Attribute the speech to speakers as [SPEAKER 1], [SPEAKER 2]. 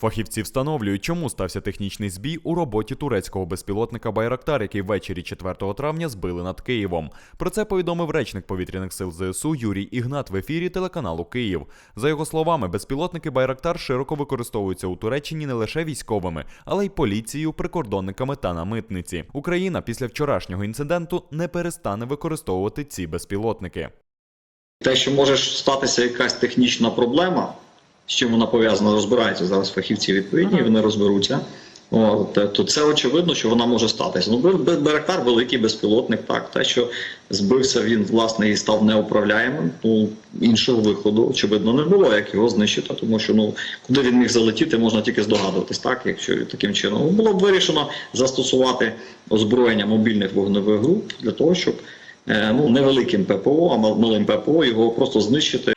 [SPEAKER 1] Фахівці встановлюють, чому стався технічний збій у роботі турецького безпілотника Байрактар, який ввечері 4 травня збили над Києвом. Про це повідомив речник повітряних сил ЗСУ Юрій Ігнат в ефірі телеканалу Київ. За його словами, безпілотники Байрактар широко використовуються у Туреччині не лише військовими, але й поліцією, прикордонниками та на митниці. Україна після вчорашнього інциденту не перестане використовувати ці безпілотники.
[SPEAKER 2] Те, що може статися якась технічна проблема, з чим вона пов'язана, розбираються зараз фахівці відповідні, і вони розберуться. От, е, то це очевидно, що вона може статися. Ну, Бе- Бе- Беректар великий безпілотник, так. Те, що збився він, власне, і став неуправляємим, ну, іншого виходу, очевидно, не було, як його знищити, тому що ну, куди він міг залетіти, можна тільки здогадуватись, так, якщо таким чином. Ну, Було б вирішено застосувати озброєння мобільних вогневих груп для того, щоб е, ну, невеликим ППО, а малим ППО його просто знищити.